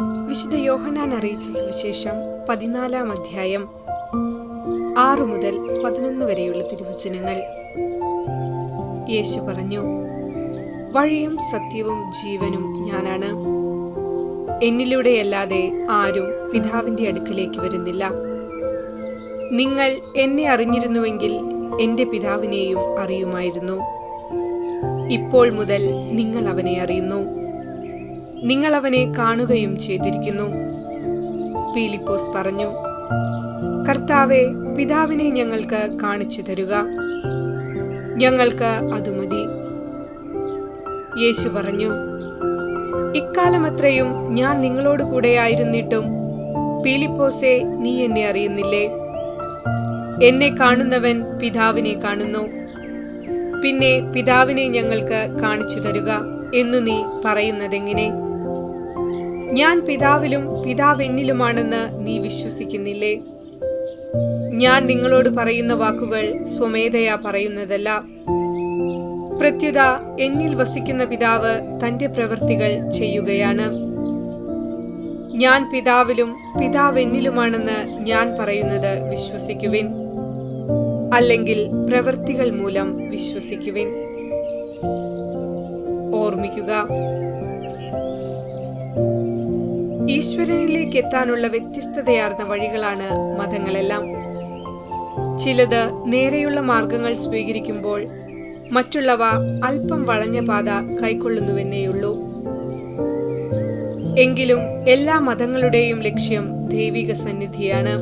വിശുദ്ധ യോഹനാൻ അറിയിച്ച സുവിശേഷം പതിനാലാം അധ്യായം ആറു മുതൽ പതിനൊന്ന് വരെയുള്ള തിരുവചനങ്ങൾ. യേശു പറഞ്ഞു വഴിയും സത്യവും ജീവനും ഞാനാണ്. എന്നിലൂടെയല്ലാതെ ആരും പിതാവിന്റെ അടുക്കലേക്ക് വരുന്നില്ല. നിങ്ങൾ എന്നെ അറിഞ്ഞിരുന്നുവെങ്കിൽ എന്റെ പിതാവിനെയും അറിയുമായിരുന്നു. ഇപ്പോൾ മുതൽ നിങ്ങൾ അവനെ അറിയുന്നു. നിങ്ങൾ അവനെ കാണുകയും ചെയ്തിരിക്കുന്നു. പീലിപ്പോസ് പറഞ്ഞു കർത്താവെ പിതാവിനെ ഞങ്ങൾക്ക് കാണിച്ചു തരുക. ഞങ്ങൾക്ക് അത് മതി. യേശു പറഞ്ഞു ഇക്കാലമത്രയും ഞാൻ നിങ്ങളോട് കൂടെയായിരുന്നിട്ടും പീലിപ്പോസെ നീ എന്നെ അറിയുന്നില്ലേ? എന്നെ കാണുന്നവൻ പിതാവിനെ കാണുന്നു. പിന്നെ പിതാവിനെ ഞങ്ങൾക്ക് കാണിച്ചു തരുക എന്നു നീ പറയുന്നതെങ്ങനെ? ഞാൻ പിതാവിലും പിതാവ് എന്നിലുമാണെന്ന് നീ വിശ്വസിക്കുന്നില്ലേ? ഞാൻ നിങ്ങളോട് പറയുന്ന വാക്കുകൾ സ്വമേധയാ പറയുന്നതല്ല. പ്രത്യുത എന്നിൽ വസിക്കുന്ന പിതാവ് തന്റെ പ്രവൃത്തികൾ ചെയ്യുകയാണ്. ഞാൻ പിതാവിലും പിതാവ് എന്നിലുമാണെന്ന് ഞാൻ പറയുന്നത് വിശ്വസിക്കുവിൻ അല്ലെങ്കിൽ പ്രവൃത്തികൾ മൂലം വിശ്വസിക്കുവിൻ. ഓർമ്മിക്കുക ഈശ്വരനിലേക്ക് എത്താനുള്ള വ്യത്യസ്തതയാർന്ന വഴികളാണ് മതങ്ങളെല്ലാം. ചിലത് നേരെയുള്ള മാർഗങ്ങൾ സ്വീകരിക്കുമ്പോൾ മറ്റുള്ളവ അല്പം വളഞ്ഞ പാത കൈക്കൊള്ളുന്നുവെന്നേയുള്ളൂ. എങ്കിലും എല്ലാ മതങ്ങളുടെയും ലക്ഷ്യം ദൈവിക സന്നിധിയാണ്.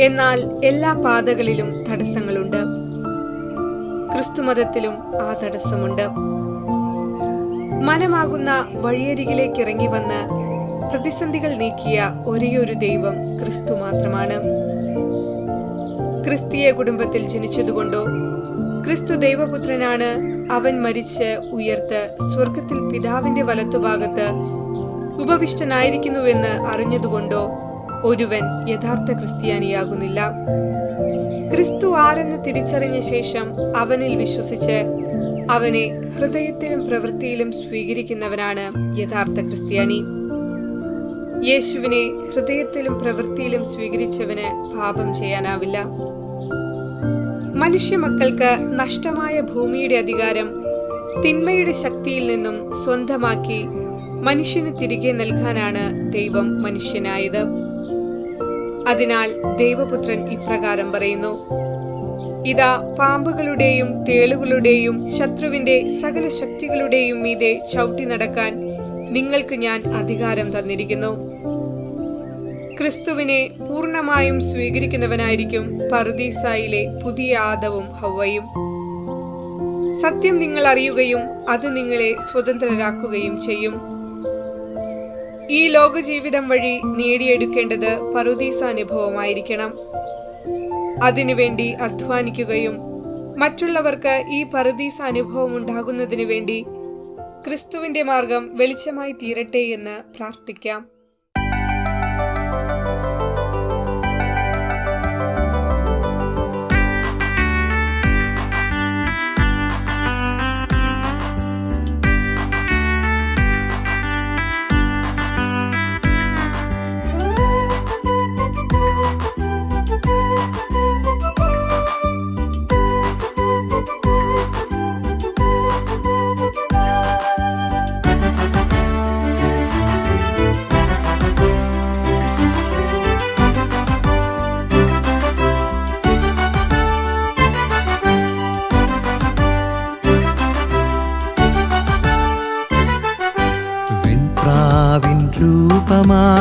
എന്നാൽ എല്ലാ പാതകളിലും തടസ്സങ്ങളുണ്ട്. ക്രിസ്തുമതത്തിലും ആ തടസ്സമുണ്ട്. മനമാകുന്ന വഴിയരികിലേക്ക് ഇറങ്ങി വന്ന് പ്രതിസന്ധികൾ നീക്കിയ ഒരേയൊരു ദൈവം ക്രിസ്തു മാത്രമാണ്. ക്രിസ്തീയ കുടുംബത്തിൽ ജനിച്ചതുകൊണ്ടോ ക്രിസ്തു ദൈവപുത്രനാണ് അവൻ മരിച്ച് ഉയർത്ത് സ്വർഗത്തിൽ പിതാവിന്റെ വലത്തുഭാഗത്ത് ഉപവിഷ്ടനായിരിക്കുന്നുവെന്ന് അറിഞ്ഞതുകൊണ്ടോ ഒരുവൻ യഥാർത്ഥ ക്രിസ്ത്യാനിയാകുന്നില്ല. ക്രിസ്തു ആരെന്ന് തിരിച്ചറിഞ്ഞ ശേഷം അവനിൽ വിശ്വസിച്ച് അവനെ ഹൃദയത്തിലും പ്രവൃത്തിയിലും സ്വീകരിക്കുന്നവനാണ് യഥാർത്ഥ ക്രിസ്ത്യാനി. യേശുവിനെ ഹൃദയത്തിലും പ്രവൃത്തിയിലും സ്വീകരിച്ചവന് പാപം ചെയ്യാനാവില്ല. മനുഷ്യമക്കൾക്ക് നഷ്ടമായ ഭൂമിയുടെ അധികാരം തിന്മയുടെ ശക്തിയിൽ നിന്നും സ്വന്തമാക്കി മനുഷ്യന് തിരികെ നൽകാനാണ് ദൈവം മനുഷ്യനായത്. അതിനാൽ ദൈവപുത്രൻ ഇപ്രകാരം പറയുന്നു ഇതാ പാമ്പുകളുടെയും തേളുകളുടെയും ശത്രുവിന്റെ സകല ശക്തികളുടെയും മീതെ ചവിട്ടി നടക്കാൻ നിങ്ങൾക്ക് ഞാൻ അധികാരം തന്നിരിക്കുന്നു. ക്രിസ്തുവിനെ പൂർണമായും സ്വീകരിക്കുന്നവനായിരിക്കും പറുദീസായിലെ പുതിയ ആദവും ഹൗവയും സത്യം നിങ്ങൾ അറിയുകയും അത് നിങ്ങളെ സ്വതന്ത്രരാക്കുകയും ചെയ്യും. ഈ ലോകജീവിതം വഴി നേടിയെടുക്കേണ്ടത് പറുദീസ അനുഭവമായിരിക്കണം അതിനുവേണ്ടി അധ്വാനിക്കുകയും മറ്റുള്ളവർക്ക് ഈ പറുദീസ അനുഭവം ഉണ്ടാകുന്നതിനു വേണ്ടി ക്രിസ്തുവിന്റെ മാർഗം വെളിച്ചമായി തീരട്ടെ എന്ന് പ്രാർത്ഥിക്കാം.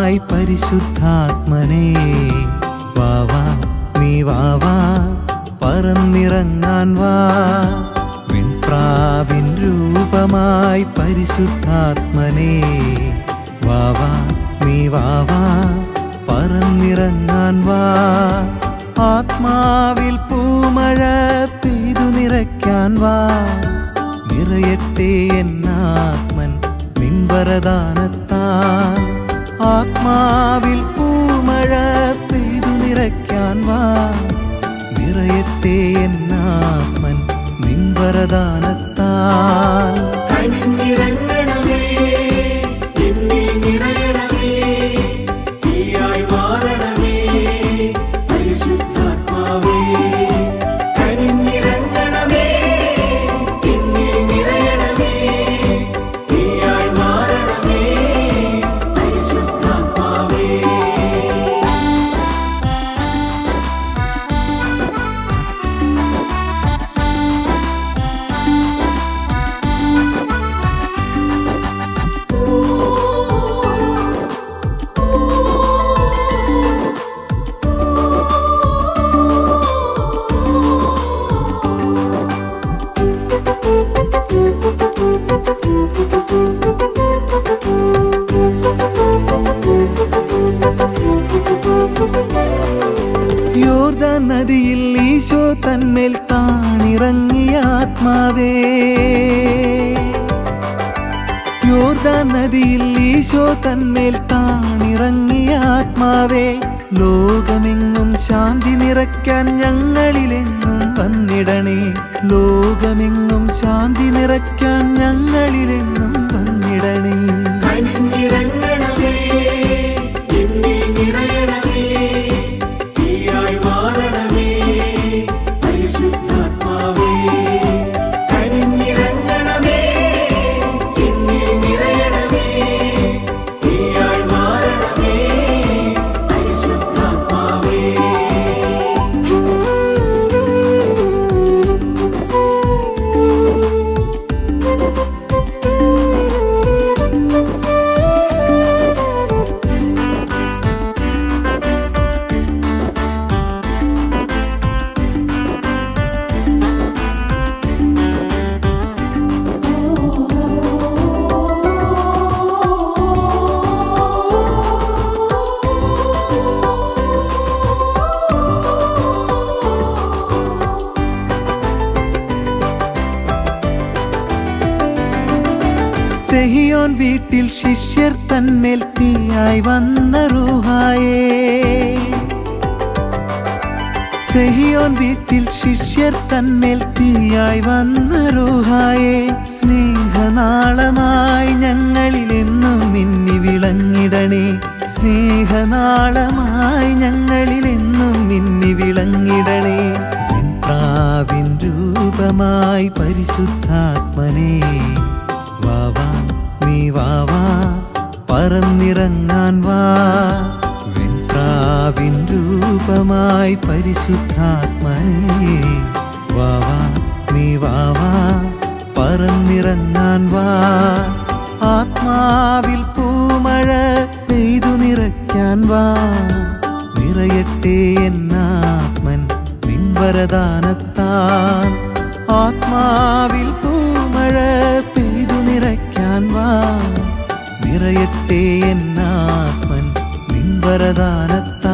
രൂപമായി പരിശുദ്ധാത്മനെ. വാവാ നീ വാവാ പറന്നിറങ്ങാൻ വാ. വെൺപ്രാവിൻ രൂപമായി പരിശുദ്ധാത്മനെ. വാവാ നീ വാവാ പറന്നിറങ്ങാൻ വാ. ആത്മാവിൽ പൂമഴ പെയ്തു നിറയ്ക്കാൻ വാ. നിറയട്ടെ എന്നാത്മൻ നിൻവരദാനത്താൽ. ആത്മാവിൽ പൂമഴ പെയ്തു നിറയ്ക്കാൻ വാ. നിറയട്ടെ എന്നാത്മൻ നിൻവരദാനത്താൽ കനിഞ്ഞിറങ്ങണമേ ഈശോ തന്മേൽ താണിറങ്ങിയ ആത്മാവേ ലോകമെങ്ങും ശാന്തി നിറയ്ക്കാൻ ഞങ്ങളിലെങ്ങും വന്നിടണേ. ലോകമെങ്ങും ശാന്തി നിറയ്ക്കാൻ ഞങ്ങളിലെങ്ങും സെഹിയോൻ വീട്ടിൽ ശിഷ്യർ തന്മേൽ തീയായി വന്ന റൂഹായേ. സെഹിയോൻ വീട്ടിൽ ശിഷ്യർ തന്മേൽ തീയായി വന്ന റൂഹായേ. സ്നേഹനാളമായി ഞങ്ങളിൽ എന്നും മിന്നി വിളങ്ങിടണേ. സ്നേഹനാളമായി ഞങ്ങളിൽ എന്നും മിന്നി വിളങ്ങിടണേ. പ്രാവിൻ രൂപമായി പരിശുദ്ധാത്മനേ വാവാ നീ വാവാ പറന്നിറങ്ങാൻ വാ. വെൺപ്രാവിൻ രൂപമായി പരിശുദ്ധാത്മനെ വാവാ നീ വാവാ പറന്നിറങ്ങാൻ വാ. ആത്മാവിൽ പൂമഴ പെയ്തു നിറയ്ക്കാൻ വാ. നിറയട്ടെ എന്നാത്മൻ നിൻവരദാനത്താൽ ആത്മാ നിറയട്ടെ എന്നാത്മൻ നിൻവരദാനത്താൽ